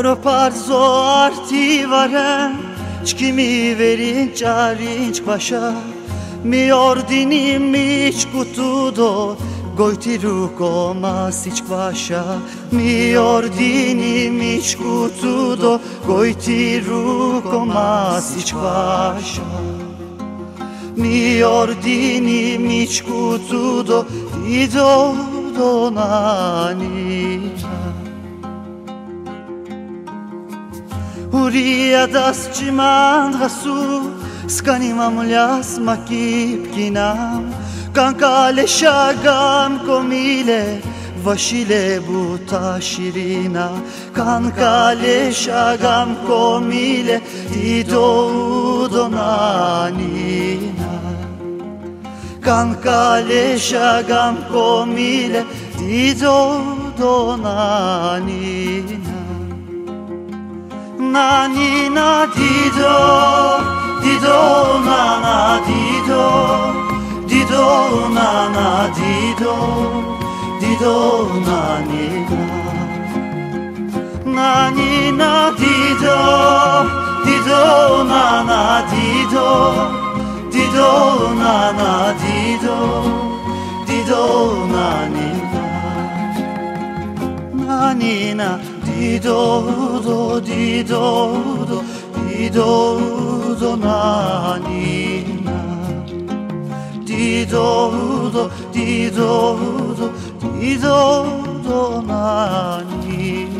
Oro parzo arti varen Çkimi verin çarinç başa. Mi ordini mi çkutudo Gojti ruko masić kvaša Mi ordini mi čkutudo Gojti ruko masić kvaša Mi ordini mi čkutudo Ido do nanina Uria das čimand hasu Skanimam ljas makip kinam. Kankale şagam komile Vaşile bu taşirina Kankale şagam komile Dido donanina Kankale şagam komile 나니나 디저 디저 나나 디저 디저 나나 디저 디저 나니가 나니나 디저 디저 나나 디저 디저 나나 디저 디저 나니가 나니나 do do di do do di do do nani Seridon rashi arti mapu Skani sharaz gino gine pu Skani tu dimi da mi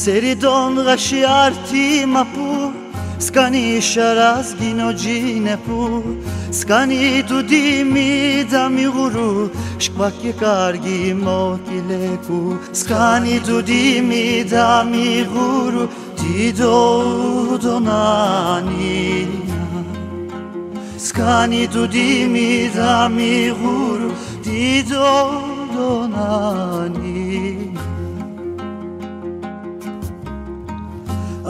სერიდონღაში ართი მაპუ სკანი შარას გინოჯინეპუ სკანი დუდი მიდამიღურუ შკვაკი კარგი მოკილეკუ სკანი დუდი მიდამიღურუ დიდო დონანი. სკანი დუდი მიდამიღურუ დიდო დონანი.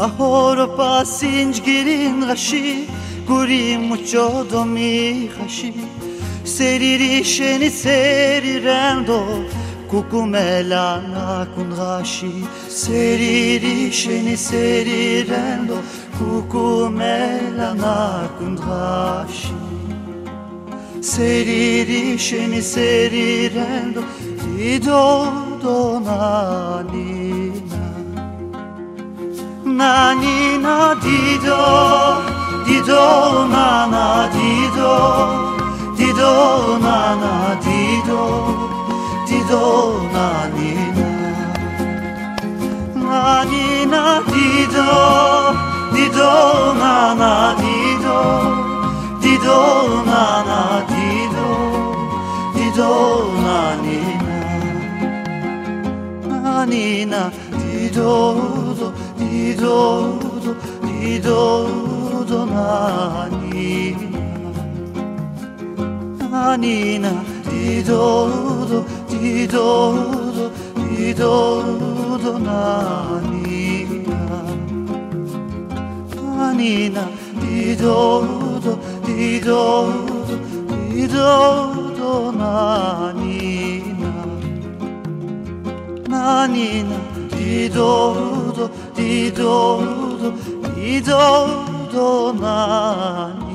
Ahoro pasinj girin gashi Guri mucho domi gashi Seriri sheni serirendo Kukumela na kun gashi Seriri sheni serirendo Kukumela na kun gashi Seriri sheni serirendo Dido donanina Nanina dido, dido nana dido, dido nana dido, dido nanina. Nanina dido, dido nana dido, dido nana dido, dido nanina. Nanina dido do do dido do nanina nanina dido do do do do do do nanina dido do do dido do nanina